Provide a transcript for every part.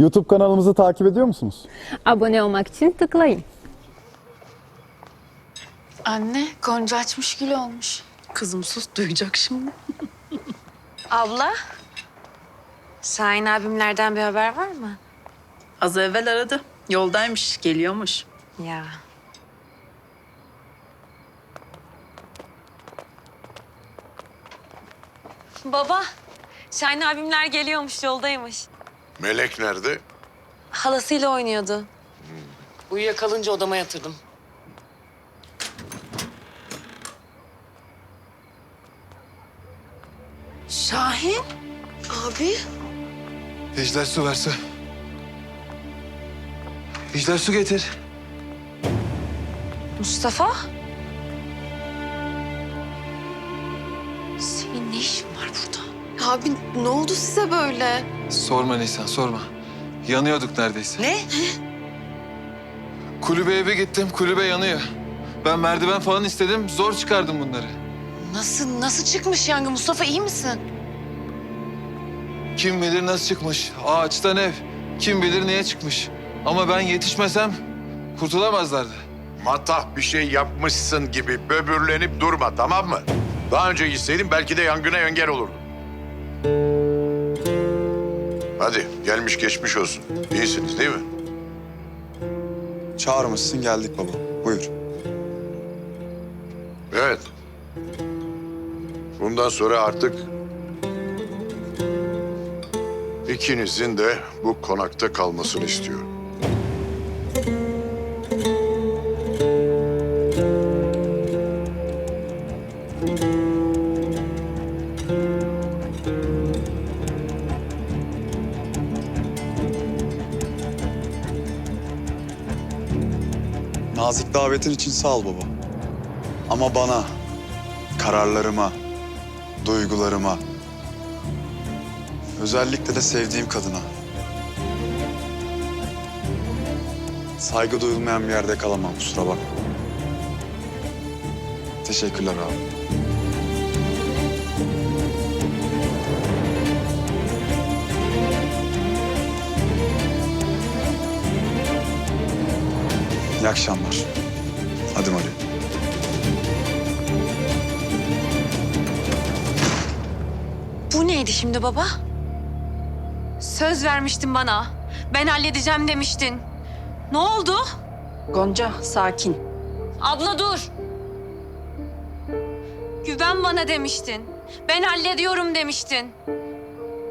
YouTube kanalımızı takip ediyor musunuz? Abone olmak için tıklayın. Anne, Gonca açmış gül olmuş. Kızım sus duyacak şimdi. Abla, Şahin abimlerden bir haber var mı? Az evvel aradı. Yoldaymış, geliyormuş. Ya. Baba, Şahin abimler geliyormuş, yoldaymış. Melek nerede? Halasıyla oynuyordu. Uyuyakalınca odama yatırdım. Şahin? Abi? Ejder su ver su. Ejder su getir. Mustafa? Senin ne işin var burada? Abi ne oldu size böyle? Sorma Nisan sorma. Yanıyorduk neredeyse. Ne? Kulübe eve gittim kulübe yanıyor. Ben merdiven falan istedim zor çıkardım bunları. Nasıl nasıl çıkmış yangın Mustafa iyi misin? Kim bilir nasıl çıkmış. Ağaçtan ev. Kim bilir niye çıkmış. Ama ben yetişmesem kurtulamazlardı. Matah bir şey yapmışsın gibi böbürlenip durma tamam mı? Daha önce gitseydin belki de yangına engel olurdun. Hadi gelmiş geçmiş olsun. İyisiniz değil mi? Çağırmışsın geldik baba. Buyur. Evet. Bundan sonra artık ikinizin de bu konakta kalmasını istiyorum. Nazik davetin için sağ ol baba. Ama bana, kararlarıma, duygularıma, özellikle de sevdiğim kadına saygı duyulmayan bir yerde kalamam kusura bakma. Teşekkürler abi. İyi akşamlar. Hadi Mari. Bu neydi şimdi baba? Söz vermiştin bana. Ben halledeceğim demiştin. Ne oldu? Gonca, sakin. Abla dur. Güven bana demiştin. Ben hallediyorum demiştin.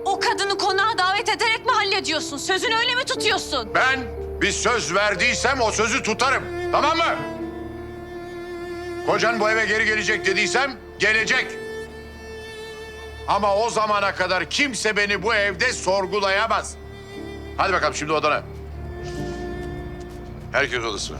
O kadını konağa davet ederek mi hallediyorsun? Sözünü öyle mi tutuyorsun? Ben bir söz verdiysem o sözü tutarım. Tamam mı? Kocan bu eve geri gelecek dediysem gelecek. Ama o zamana kadar kimse beni bu evde sorgulayamaz. Hadi bakalım şimdi odana. Herkes odasına.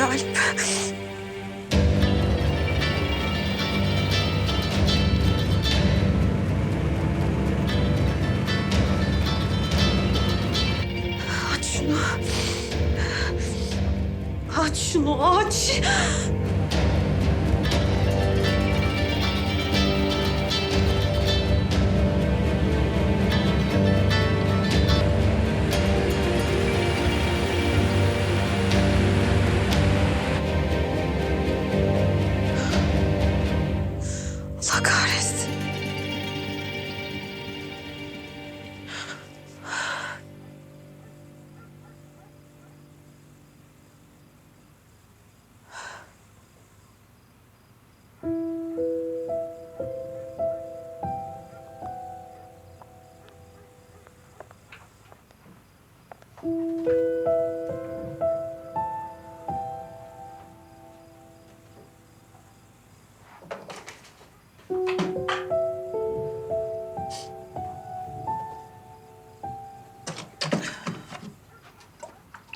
Galip? Aç şunu. Aç şunu aç.